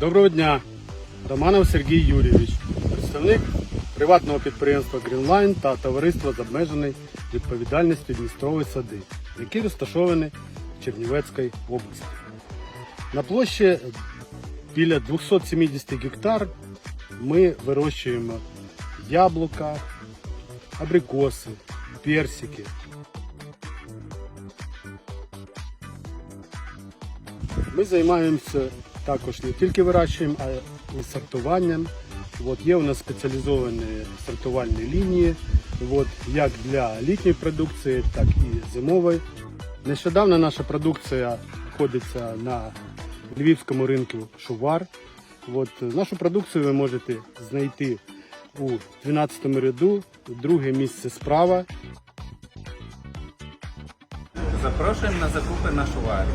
Доброго дня, Романов Сергій Юрійович, представник приватного підприємства Greenline та товариства з обмеженої відповідальністю Дністрові сади, які розташовані в Чернівецькій області. На площі біля 270 гектар ми вирощуємо яблука, абрикоси, персики. Ми займаємося також не тільки вирощуванням, а і сортуванням. От, є у нас спеціалізовані сортувальні лінії, от, як для літньої продукції, так і зимової. Нещодавно наша продукція знаходиться на львівському ринку Шувар. От, нашу продукцію ви можете знайти у 12 ряду, друге місце справа. Запрошуємо на закупи нашу шуварі.